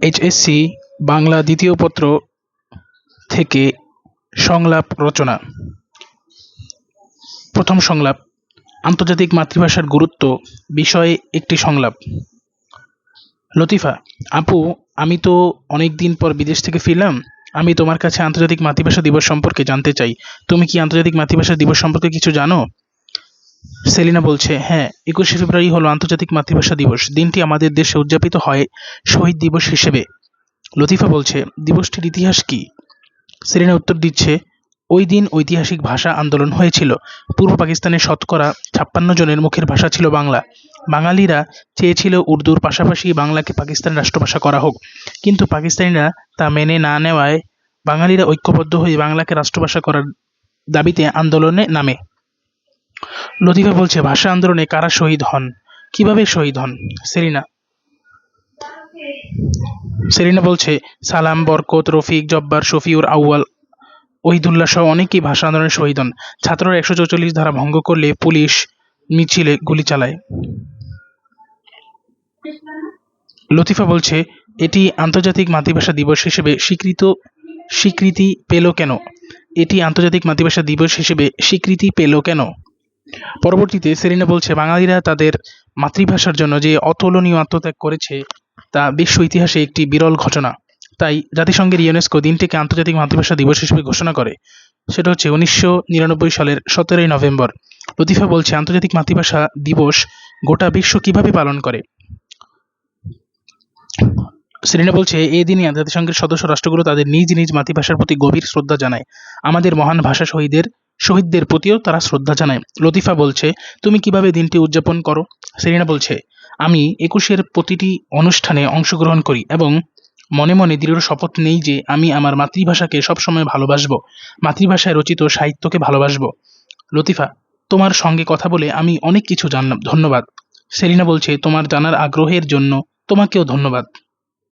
HSC Bangla দ্বিতীয় পত্র থেকে সংলাপ রচনা। প্রথম সংলাপ, আন্তর্জাতিক মাতৃভাষার গুরুত্ব বিষয়ে একটি সংলাপ। লতিফা, আপু, আমি তো অনেক দিন পর বিদেশ থেকে ফিরলাম, আমি তোমার কাছে আন্তর্জাতিক মাতৃভাষা দিবস সম্পর্কে জানতে চাই। তুমি কি আন্তর্জাতিক মাতৃভাষা দিবস সম্পর্কে কিছু জানো? সেলিনা বলছে হ্যাঁ একুশে ফেব্রুয়ারি হলো আন্তর্জাতিক মাতৃভাষা দিবস। দিনটি আমাদের দেশে উদযাপিত হয় শহীদ দিবস হিসেবে। লতিফা বলছে, দিবসটির ইতিহাস কি? সেলিনা উত্তর দিচ্ছে, ওই দিন ঐতিহাসিক ভাষা আন্দোলন হয়েছিল। পূর্ব পাকিস্তানের শতকরা ছাপ্পান্ন জনের মুখের ভাষা ছিল বাংলা। বাঙালিরা চেয়েছিল উর্দুর পাশাপাশি বাংলাকে পাকিস্তানের রাষ্ট্রভাষা করা হোক। কিন্তু পাকিস্তানিরা তা মেনে না নেওয়ায় বাঙালিরা ঐক্যবদ্ধ হয়ে বাংলাকে রাষ্ট্রভাষা করার দাবিতে আন্দোলনে নামে। লতিফা বলছে, ভাষা আন্দোলনে কারা শহীদ হন? কীভাবে শহীদ হন? সেলিনা সেলিনা বলছে, সালাম, বরকত, রফিক, জব্বার, শফিউর আউয়াল, ওহিদুল্লাহ সহ অনেকেই ভাষা আন্দোলনে শহীদ হন। ছাত্ররা একশো চৌচল্লিশ ধারা ভঙ্গ করলে পুলিশ মিছিলে গুলি চালায়। লতিফা বলছে, এটি আন্তর্জাতিক মাতৃভাষা দিবস হিসেবে স্বীকৃত, স্বীকৃতি পেল কেন? এটি আন্তর্জাতিক মাতৃভাষা দিবস হিসেবে স্বীকৃতি পেল কেন? পরবর্তীতে সেলিনা বলছে, বাঙালিরা তাদের মাতৃভাষার জন্য যে অতুলনীয় আত্মত্যাগ করেছে, তা বিশ্ব ইতিহাসে একটি বিরল ঘটনা। তাই জাতিসংঘের ইউনেস্কো দিনটিকে আন্তর্জাতিক মাতৃভাষা দিবস হিসেবে ঘোষণা করে। সেটা হচ্ছে উনিশশো নিরানব্বই সালের সতেরোই নভেম্বর। লতিফা বলছে, আন্তর্জাতিক মাতৃভাষা দিবস গোটা বিশ্ব কীভাবে পালন করে? সেলিনা বলছে এই দিনই জাতিসংঘের সদস্য রাষ্ট্রগুলো তাদের নিজ নিজ মাতৃভাষার প্রতি গভীর শ্রদ্ধা জানায়। আমাদের মহান ভাষা শহীদের শহীদদের প্রতিও তারা শ্রদ্ধা জানায়। লতিফা বলছে, তুমি কীভাবে দিনটি উদযাপন করো? সেলিনা বলছে, আমি একুশের প্রতিটি অনুষ্ঠানে অংশগ্রহণ করি এবং মনে মনে দৃঢ় শপথ নেই যে আমি আমার মাতৃভাষাকে সবসময় ভালোবাসবো, মাতৃভাষায় রচিত সাহিত্যকে ভালোবাসবো। লতিফা, তোমার সঙ্গে কথা বলে আমি অনেক কিছু জানলাম, ধন্যবাদ। সেলিনা বলছে, তোমার জানার আগ্রহের জন্য তোমাকেও ধন্যবাদ।